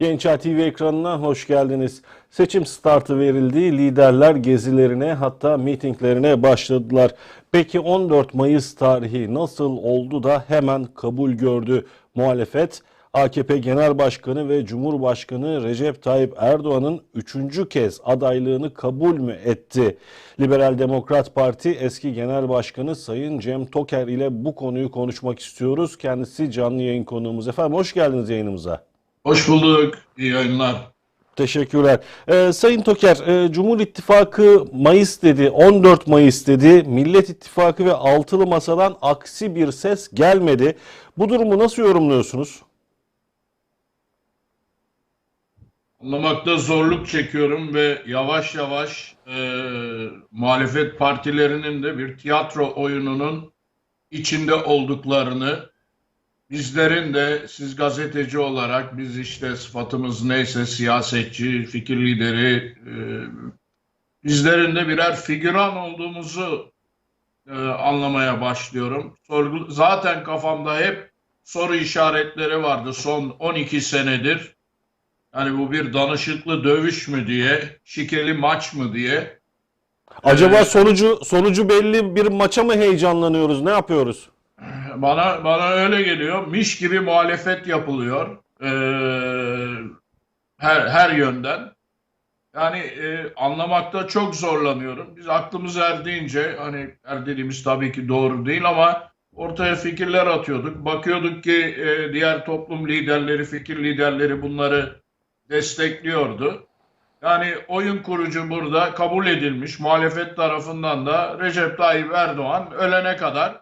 Gençler TV ekranına hoş geldiniz. Seçim startı verildi. Liderler gezilerine hatta mitinglerine başladılar. Peki 14 Mayıs tarihi nasıl oldu da hemen kabul gördü? Muhalefet AKP Genel Başkanı ve Cumhurbaşkanı Recep Tayyip Erdoğan'ın üçüncü kez adaylığını kabul mü etti? Liberal Demokrat Parti eski Genel Başkanı Sayın Cem Toker ile bu konuyu konuşmak istiyoruz. Kendisi canlı yayın konuğumuz. Efendim hoş geldiniz yayınımıza. Hoş bulduk. İyi yayınlar. Teşekkürler. Ee, Sayın Toker, e, Cumhur İttifakı Mayıs dedi, 14 Mayıs dedi. Millet İttifakı ve Altılı Masa'dan aksi bir ses gelmedi. Bu durumu nasıl yorumluyorsunuz? Anlamakta zorluk çekiyorum ve yavaş yavaş e, muhalefet partilerinin de bir tiyatro oyununun içinde olduklarını bizlerin de siz gazeteci olarak biz işte sıfatımız neyse siyasetçi, fikir lideri e, bizlerin de birer figüran olduğumuzu e, anlamaya başlıyorum. Sorgu, zaten kafamda hep soru işaretleri vardı son 12 senedir. Yani bu bir danışıklı dövüş mü diye, şikeli maç mı diye. Acaba Evet. sonucu sonucu belli bir maça mı heyecanlanıyoruz? Ne yapıyoruz? Bana bana öyle geliyor. Miş gibi muhalefet yapılıyor. Ee, her her yönden. Yani e, anlamakta çok zorlanıyorum. Biz aklımız erdiğince hani erdiğimiz tabii ki doğru değil ama ortaya fikirler atıyorduk. Bakıyorduk ki e, diğer toplum liderleri, fikir liderleri bunları destekliyordu. Yani oyun kurucu burada kabul edilmiş muhalefet tarafından da Recep Tayyip Erdoğan ölene kadar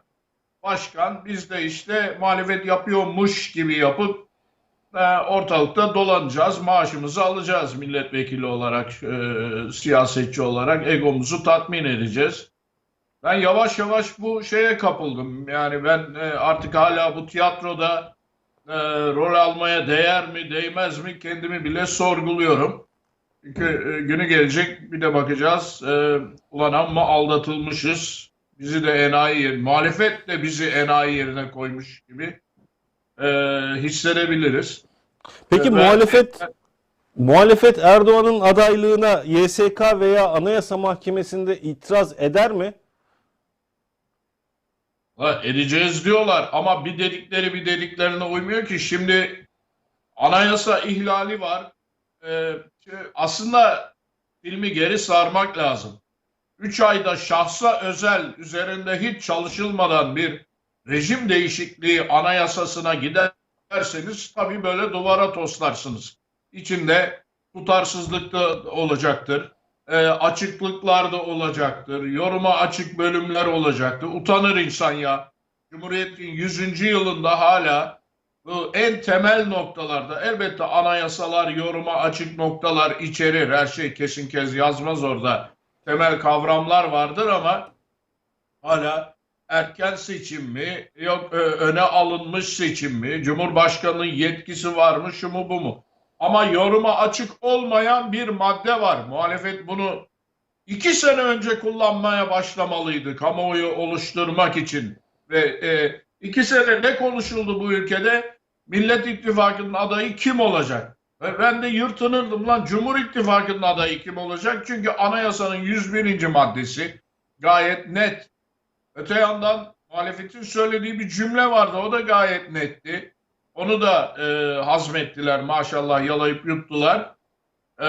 başkan biz de işte muhalefet yapıyormuş gibi yapıp e, ortalıkta dolanacağız, maaşımızı alacağız milletvekili olarak, e, siyasetçi olarak egomuzu tatmin edeceğiz. Ben yavaş yavaş bu şeye kapıldım. Yani ben e, artık hala bu tiyatroda e, rol almaya değer mi, değmez mi kendimi bile sorguluyorum. Çünkü e, günü gelecek bir de bakacağız. E, ulan amma aldatılmışız. Bizi de enayi yer, muhalefet de bizi enayi yerine koymuş gibi e, hissedebiliriz. Peki Ben- muhalefet muhalefet Erdoğan'ın adaylığına YSK veya Anayasa Mahkemesi'nde itiraz eder mi? Ha, edeceğiz diyorlar ama bir dedikleri bir dediklerine uymuyor ki. Şimdi anayasa ihlali var. Ee, aslında filmi geri sarmak lazım. 3 ayda şahsa özel üzerinde hiç çalışılmadan bir rejim değişikliği anayasasına giderseniz tabii böyle duvara toslarsınız. İçinde tutarsızlık da olacaktır. E, açıklıklar da olacaktır. Yoruma açık bölümler olacaktır. Utanır insan ya. Cumhuriyet'in 100. yılında hala bu en temel noktalarda elbette anayasalar yoruma açık noktalar içerir. Her şey kesin kez yazmaz orada. Temel kavramlar vardır ama hala erken seçim mi yok öne alınmış seçim mi Cumhurbaşkanının yetkisi var mı şu mu bu mu ama yoruma açık olmayan bir madde var. Muhalefet bunu iki sene önce kullanmaya başlamalıydı kamuoyu oluşturmak için. Ve e, iki sene ne konuşuldu bu ülkede? Millet İttifakı'nın adayı kim olacak? Ve ben de yırtınırdım lan Cumhur İttifakı'nın adayı kim olacak? Çünkü anayasanın 101. maddesi gayet net. Öte yandan muhalefetin söylediği bir cümle vardı. O da gayet netti. Onu da e, hazmettiler maşallah yalayıp yuttular. E,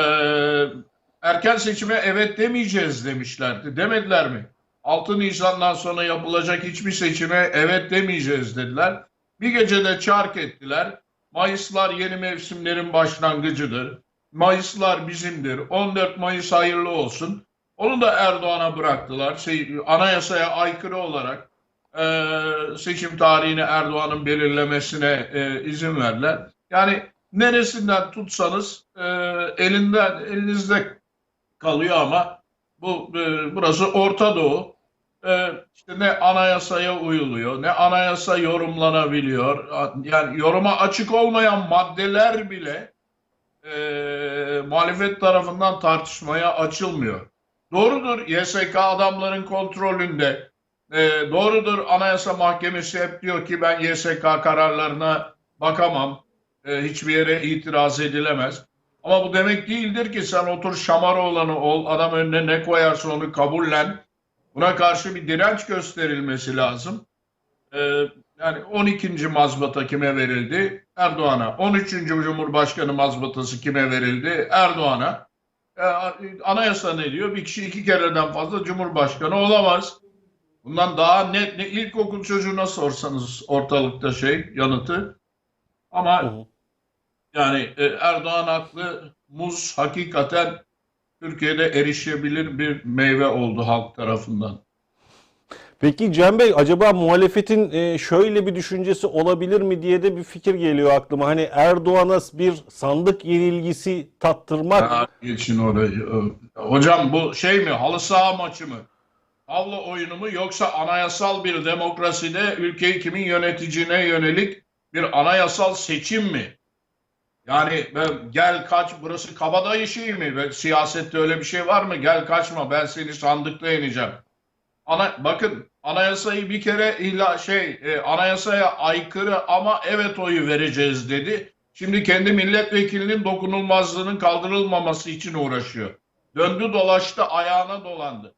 erken seçime evet demeyeceğiz demişlerdi. Demediler mi? 6 Nisan'dan sonra yapılacak hiçbir seçime evet demeyeceğiz dediler. Bir gecede çark ettiler. Mayıslar yeni mevsimlerin başlangıcıdır. Mayıslar bizimdir. 14 Mayıs hayırlı olsun. Onu da Erdoğan'a bıraktılar. Şey, anayasaya aykırı olarak e, seçim tarihini Erdoğan'ın belirlemesine e, izin verdiler. Yani neresinden tutsanız e, elinden elinizde kalıyor ama bu e, burası Orta Doğu. E, işte ne anayasaya uyuluyor, ne anayasa yorumlanabiliyor. Yani yoruma açık olmayan maddeler bile e, muhalefet tarafından tartışmaya açılmıyor. Doğrudur YSK adamların kontrolünde. E, doğrudur Anayasa Mahkemesi hep diyor ki ben YSK kararlarına bakamam. E, hiçbir yere itiraz edilemez. Ama bu demek değildir ki sen otur Şamaroğlan'ı ol, adam önüne ne koyarsa onu kabullen. Buna karşı bir direnç gösterilmesi lazım. E, yani 12. mazbata kime verildi? Erdoğan'a. 13. Cumhurbaşkanı mazbatası kime verildi? Erdoğan'a. E, anayasa ne diyor? Bir kişi iki kereden fazla Cumhurbaşkanı olamaz. Bundan daha net ne ilkokul çocuğuna sorsanız ortalıkta şey yanıtı. Ama yani e, Erdoğan haklı. Muz hakikaten Türkiye'de erişebilir bir meyve oldu halk tarafından. Peki Cem Bey acaba muhalefetin e, şöyle bir düşüncesi olabilir mi diye de bir fikir geliyor aklıma. Hani Erdoğan'a bir sandık yenilgisi tattırmak Ha, geçin orayı. Hocam bu şey mi? Halı saha maçı mı? Havlu oyunu mu yoksa anayasal bir demokraside ülkeyi kimin yöneteceğine yönelik bir anayasal seçim mi? Yani ben, gel kaç burası kabadayı şey mi? Ve siyasette öyle bir şey var mı? Gel kaçma ben seni sandıkta yeneceğim. Ana, bakın anayasayı bir kere illa şey e, anayasaya aykırı ama evet oyu vereceğiz dedi. Şimdi kendi milletvekilinin dokunulmazlığının kaldırılmaması için uğraşıyor. Döndü dolaştı ayağına dolandı.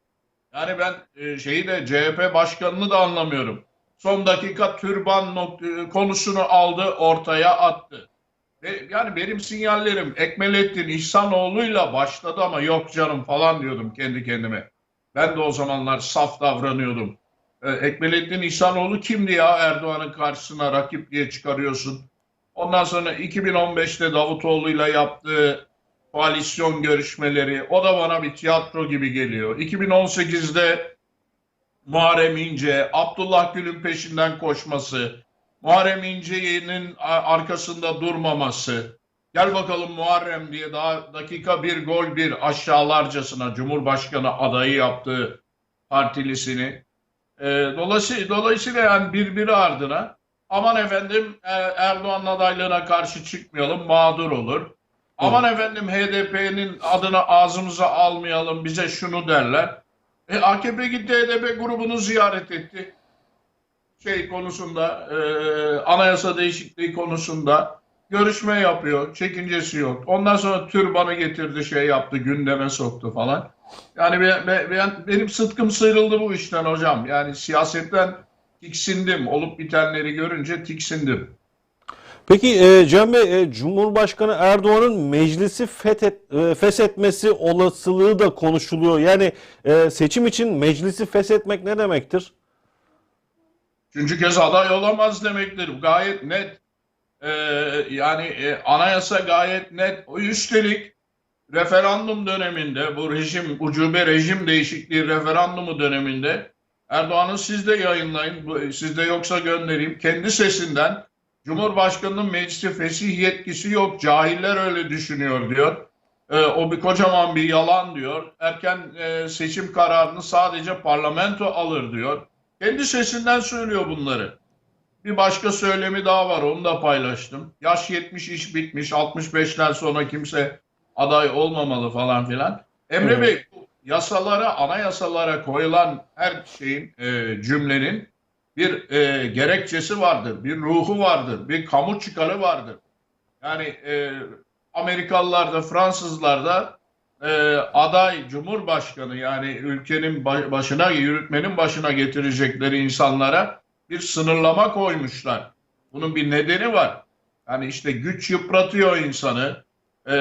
Yani ben e, şeyi de CHP başkanını da anlamıyorum. Son dakika türban nok- konusunu aldı ortaya attı. Yani benim sinyallerim Ekmelettin İhsanoğlu'yla başladı ama yok canım falan diyordum kendi kendime. Ben de o zamanlar saf davranıyordum. E, Ekmelettin İhsanoğlu kimdi ya Erdoğan'ın karşısına rakip diye çıkarıyorsun. Ondan sonra 2015'te Davutoğlu'yla yaptığı koalisyon görüşmeleri o da bana bir tiyatro gibi geliyor. 2018'de Muharrem İnce, Abdullah Gül'ün peşinden koşması, Muharrem İnce'nin arkasında durmaması, gel bakalım Muharrem diye daha dakika bir gol bir aşağılarcasına Cumhurbaşkanı adayı yaptığı partilisini. E, dolayısıyla, dolayısıyla yani birbiri ardına aman efendim e, Erdoğan'ın adaylığına karşı çıkmayalım mağdur olur. Aman efendim HDP'nin adını ağzımıza almayalım bize şunu derler. E, AKP gitti HDP grubunu ziyaret etti. Şey konusunda e, anayasa değişikliği konusunda görüşme yapıyor. Çekincesi yok. Ondan sonra türbanı getirdi şey yaptı gündeme soktu falan. Yani ben, ben- ben- benim sıtkım sıyrıldı bu işten hocam. Yani siyasetten tiksindim. Olup bitenleri görünce tiksindim. Peki e, Cem Bey, e, Cumhurbaşkanı Erdoğan'ın meclisi fethet, e, feshetmesi olasılığı da konuşuluyor. Yani e, seçim için meclisi feshetmek ne demektir? Üçüncü kez aday olamaz demektir. Gayet net. Ee, yani e, anayasa gayet net. Üstelik referandum döneminde bu rejim, ucube rejim değişikliği referandumu döneminde Erdoğan'ın siz de yayınlayın, bu- sizde yoksa göndereyim. Kendi sesinden Cumhurbaşkanı'nın meclisi fesih yetkisi yok. Cahiller öyle düşünüyor diyor. Ee, o bir kocaman bir yalan diyor. Erken e, seçim kararını sadece parlamento alır diyor. Kendi sesinden söylüyor bunları. Bir başka söylemi daha var onu da paylaştım. Yaş 70 iş bitmiş 65'ten sonra kimse aday olmamalı falan filan. Emre Evet. Bey yasalara anayasalara koyulan her şeyin e, cümlenin bir e, gerekçesi vardır, bir ruhu vardır, bir kamu çıkarı vardır. Yani e, Amerikalılar da Fransızlar da e, aday cumhurbaşkanı yani ülkenin ba- başına yürütmenin başına getirecekleri insanlara bir sınırlama koymuşlar. Bunun bir nedeni var. Yani işte güç yıpratıyor insanı. E,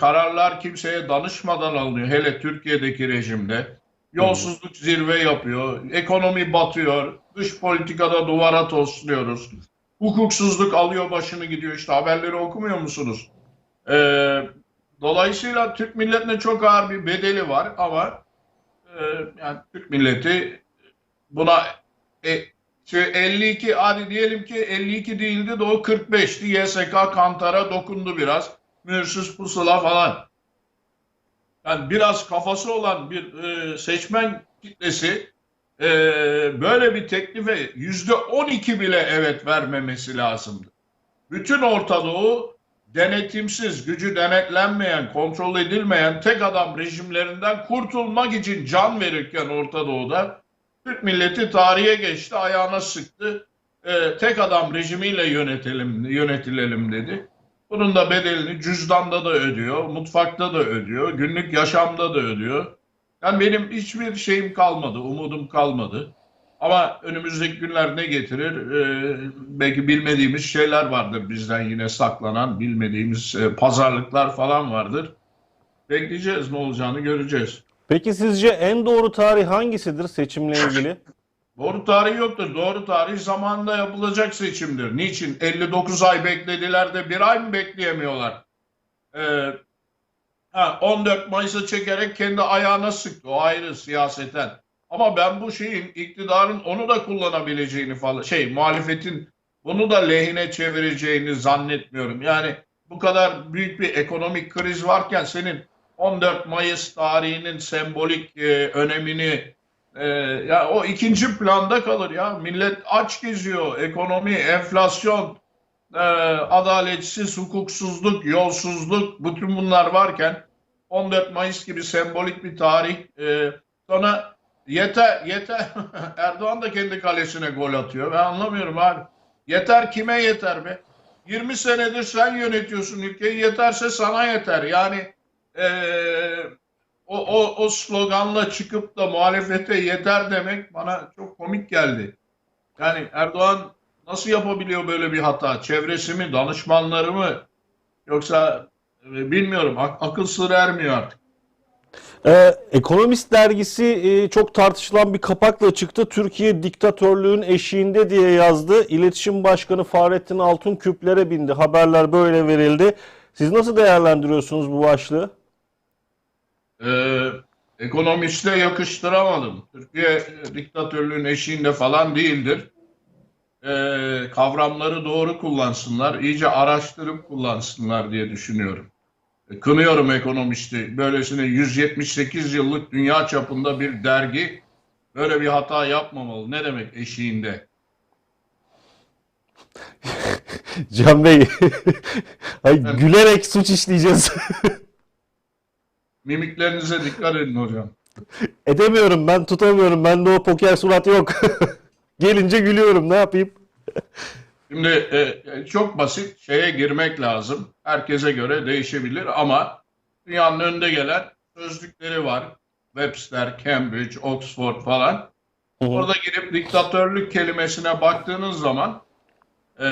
kararlar kimseye danışmadan alınıyor. Hele Türkiye'deki rejimde. Yolsuzluk zirve yapıyor. Ekonomi batıyor. Dış politikada duvara tosluyoruz. Hukuksuzluk alıyor başını gidiyor. İşte haberleri okumuyor musunuz? E, dolayısıyla Türk milletine çok ağır bir bedeli var ama e, yani Türk milleti buna e, şey 52 hadi diyelim ki 52 değildi de o 45'ti. YSK Kantar'a dokundu biraz. Mühürsüz pusula falan. Yani biraz kafası olan bir e, seçmen kitlesi e, böyle bir teklife yüzde 12 bile evet vermemesi lazımdı. Bütün Orta Doğu denetimsiz, gücü denetlenmeyen, kontrol edilmeyen tek adam rejimlerinden kurtulmak için can verirken Orta Doğu'da Türk milleti tarihe geçti, ayağına sıktı. Ee, tek adam rejimiyle yönetelim, yönetilelim dedi. Bunun da bedelini cüzdanda da ödüyor, mutfakta da ödüyor, günlük yaşamda da ödüyor. Yani benim hiçbir şeyim kalmadı, umudum kalmadı. Ama önümüzdeki günler ne getirir? Ee, belki bilmediğimiz şeyler vardır bizden yine saklanan, bilmediğimiz e, pazarlıklar falan vardır. Bekleyeceğiz ne olacağını göreceğiz. Peki sizce en doğru tarih hangisidir seçimle ilgili? Doğru tarih yoktur. Doğru tarih zamanında yapılacak seçimdir. Niçin? 59 ay beklediler de bir ay mı bekleyemiyorlar? Ee, ha, 14 Mayıs'a çekerek kendi ayağına sıktı. O ayrı siyaseten. Ama ben bu şeyin iktidarın onu da kullanabileceğini falan şey muhalefetin bunu da lehine çevireceğini zannetmiyorum. Yani bu kadar büyük bir ekonomik kriz varken senin 14 Mayıs tarihinin sembolik e, önemini ee, ya o ikinci planda kalır ya. Millet aç geziyor. Ekonomi, enflasyon, e, adaletsiz, hukuksuzluk, yolsuzluk bütün bunlar varken 14 Mayıs gibi sembolik bir tarih e, sonra yeter yeter Erdoğan da kendi kalesine gol atıyor. Ben anlamıyorum abi. Yeter kime yeter be? 20 senedir sen yönetiyorsun ülkeyi. Yeterse sana yeter. Yani eee o, o, o sloganla çıkıp da muhalefete yeter demek bana çok komik geldi. Yani Erdoğan nasıl yapabiliyor böyle bir hata? Çevresi mi, danışmanları mı? Yoksa e, bilmiyorum. Ak- akıl sır ermiyor artık. Ee, Ekonomist dergisi e, çok tartışılan bir kapakla çıktı. Türkiye diktatörlüğün eşiğinde diye yazdı. İletişim Başkanı Fahrettin Altun küplere bindi. Haberler böyle verildi. Siz nasıl değerlendiriyorsunuz bu başlığı? Ee, ekonomiste yakıştıramadım. Türkiye e, diktatörlüğün eşiğinde falan değildir. Ee, kavramları doğru kullansınlar, iyice araştırıp kullansınlar diye düşünüyorum. Kınıyorum ekonomisti. Böylesine 178 yıllık dünya çapında bir dergi böyle bir hata yapmamalı. Ne demek eşiğinde? Can Bey, ay, gülerek suç işleyeceğiz. Mimiklerinize dikkat edin hocam. Edemiyorum ben tutamıyorum. Bende o poker surat yok. Gelince gülüyorum ne yapayım? Şimdi e, çok basit şeye girmek lazım. Herkese göre değişebilir ama dünyanın önde gelen sözlükleri var. Webster, Cambridge, Oxford falan. Hı hı. Orada girip diktatörlük kelimesine baktığınız zaman e,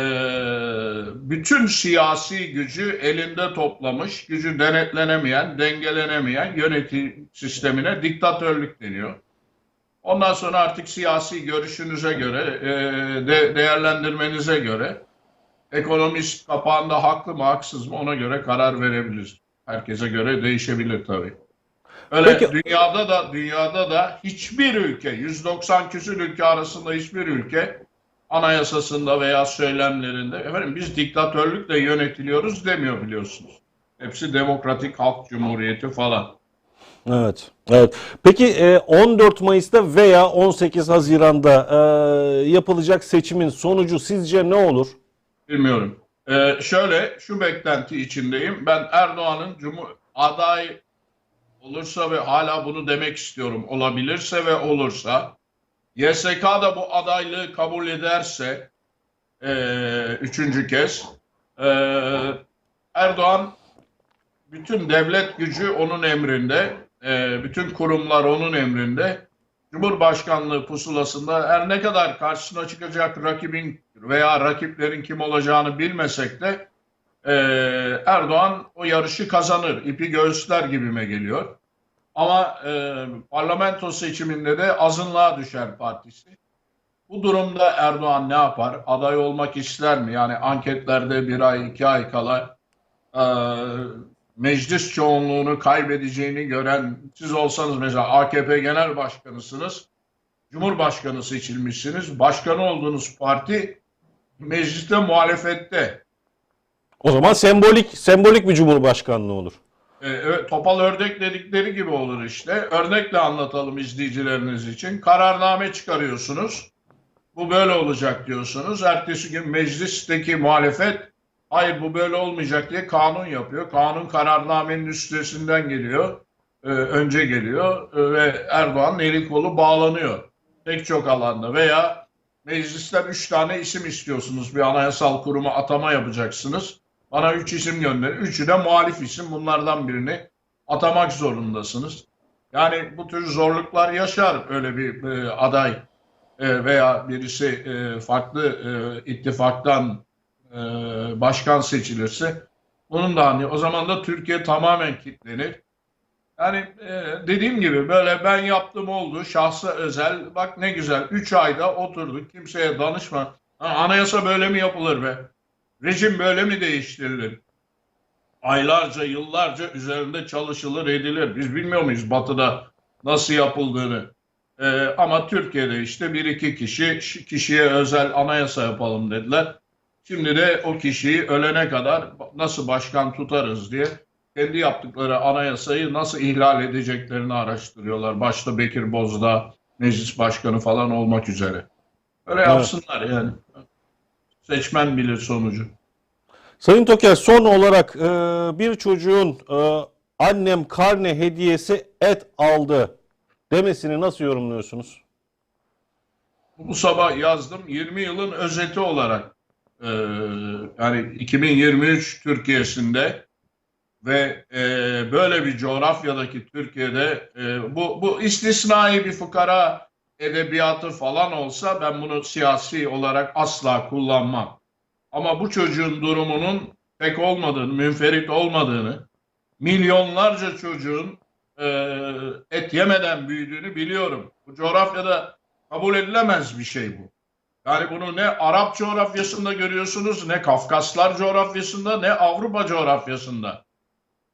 bütün siyasi gücü elinde toplamış, gücü denetlenemeyen, dengelenemeyen yönetim sistemine diktatörlük deniyor. Ondan sonra artık siyasi görüşünüze göre, e, de, değerlendirmenize göre ekonomist kapağında haklı mı haksız mı ona göre karar verebiliriz. Herkese göre değişebilir tabii. Öyle Peki- dünyada da dünyada da hiçbir ülke 190 küsur ülke arasında hiçbir ülke anayasasında veya söylemlerinde efendim biz diktatörlükle yönetiliyoruz demiyor biliyorsunuz. Hepsi demokratik halk cumhuriyeti falan. Evet. Evet. Peki e, 14 Mayıs'ta veya 18 Haziran'da e, yapılacak seçimin sonucu sizce ne olur? Bilmiyorum. Ee, şöyle şu beklenti içindeyim. Ben Erdoğan'ın cumhur aday olursa ve hala bunu demek istiyorum. Olabilirse ve olursa YSK da bu adaylığı kabul ederse ee, üçüncü kez ee, Erdoğan bütün devlet gücü onun emrinde, ee, bütün kurumlar onun emrinde. Cumhurbaşkanlığı pusulasında her ne kadar karşısına çıkacak rakibin veya rakiplerin kim olacağını bilmesek de e, Erdoğan o yarışı kazanır. İpi göğüsler gibime geliyor. Ama e, parlamento seçiminde de azınlığa düşer partisi. Bu durumda Erdoğan ne yapar? Aday olmak ister mi? Yani anketlerde bir ay, iki ay kala e, meclis çoğunluğunu kaybedeceğini gören siz olsanız mesela AKP genel başkanısınız. Cumhurbaşkanı seçilmişsiniz. Başkan olduğunuz parti mecliste muhalefette. O zaman sembolik sembolik bir cumhurbaşkanlığı olur. Evet, topal ördek dedikleri gibi olur işte. Örnekle anlatalım izleyicileriniz için. Kararname çıkarıyorsunuz. Bu böyle olacak diyorsunuz. Ertesi gün meclisteki muhalefet hayır bu böyle olmayacak diye kanun yapıyor. Kanun kararnamenin üstesinden geliyor. Ee, önce geliyor Ee, ve Erdoğan'ın eli kolu bağlanıyor. Pek çok alanda veya meclisten üç tane isim istiyorsunuz. Bir anayasal kuruma atama yapacaksınız. Bana 3 isim gönderin. Üçü de muhalif isim. Bunlardan birini atamak zorundasınız. Yani bu tür zorluklar yaşar öyle bir e, aday e, veya birisi e, farklı e, ittifaktan e, başkan seçilirse bunun da hani o zaman da Türkiye tamamen kilitlenir. Yani e, dediğim gibi böyle ben yaptım oldu şahsa özel bak ne güzel 3 ayda oturduk kimseye danışma. Anayasa böyle mi yapılır be? Rejim böyle mi değiştirilir? Aylarca yıllarca üzerinde çalışılır edilir. Biz bilmiyor muyuz batıda nasıl yapıldığını? E, ama Türkiye'de işte bir iki kişi kişiye özel anayasa yapalım dediler. Şimdi de o kişiyi ölene kadar nasıl başkan tutarız diye kendi yaptıkları anayasayı nasıl ihlal edeceklerini araştırıyorlar. Başta Bekir Bozdağ, meclis başkanı falan olmak üzere. Öyle Evet. yapsınlar yani. Seçmen bilir sonucu. Sayın Toker son olarak e, bir çocuğun e, annem karne hediyesi et aldı demesini nasıl yorumluyorsunuz? Bu sabah yazdım 20 yılın özeti olarak e, yani 2023 Türkiye'sinde ve e, böyle bir coğrafyadaki Türkiye'de e, bu, bu istisnai bir fukara edebiyatı falan olsa ben bunu siyasi olarak asla kullanmam. Ama bu çocuğun durumunun pek olmadığını, münferit olmadığını, milyonlarca çocuğun e, et yemeden büyüdüğünü biliyorum. Bu coğrafyada kabul edilemez bir şey bu. Yani bunu ne Arap coğrafyasında görüyorsunuz, ne Kafkaslar coğrafyasında, ne Avrupa coğrafyasında.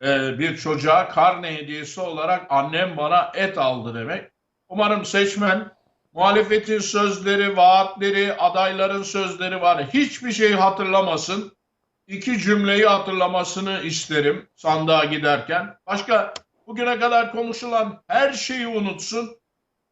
Ee, bir çocuğa karne hediyesi olarak annem bana et aldı demek. Umarım seçmen muhalefetin sözleri, vaatleri, adayların sözleri var. Hiçbir şey hatırlamasın. İki cümleyi hatırlamasını isterim sandığa giderken. Başka bugüne kadar konuşulan her şeyi unutsun.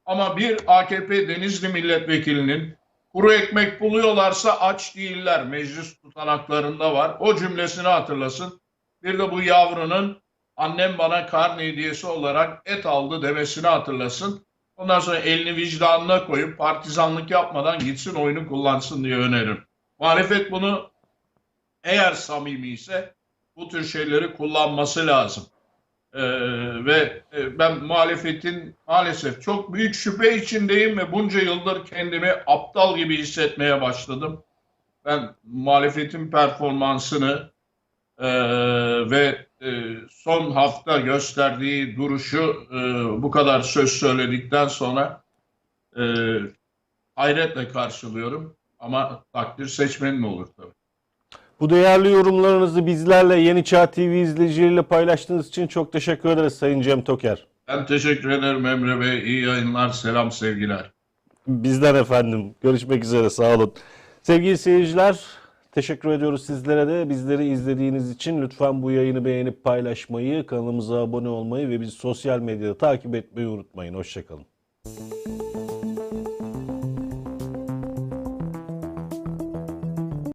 Ama bir AKP Denizli milletvekilinin kuru ekmek buluyorlarsa aç değiller. Meclis tutanaklarında var. O cümlesini hatırlasın. Bir de bu yavrunun annem bana karne hediyesi olarak et aldı demesini hatırlasın. Ondan sonra elini vicdanına koyup partizanlık yapmadan gitsin oyunu kullansın diye öneririm. Muhalefet bunu eğer samimi ise bu tür şeyleri kullanması lazım. Ee, ve e, ben muhalefetin maalesef çok büyük şüphe içindeyim ve bunca yıldır kendimi aptal gibi hissetmeye başladım. Ben muhalefetin performansını e, ve e, son hafta gösterdiği duruşu e, bu kadar söz söyledikten sonra e, hayretle karşılıyorum. Ama takdir seçmenin olur tabii. Bu değerli yorumlarınızı bizlerle Yeni Çağ TV izleyicileriyle paylaştığınız için çok teşekkür ederiz Sayın Cem Toker. Ben teşekkür ederim Emre Bey. İyi yayınlar, selam, sevgiler. Bizden efendim. Görüşmek üzere sağ olun. Sevgili seyirciler teşekkür ediyoruz sizlere de. Bizleri izlediğiniz için lütfen bu yayını beğenip paylaşmayı, kanalımıza abone olmayı ve bizi sosyal medyada takip etmeyi unutmayın. Hoşçakalın.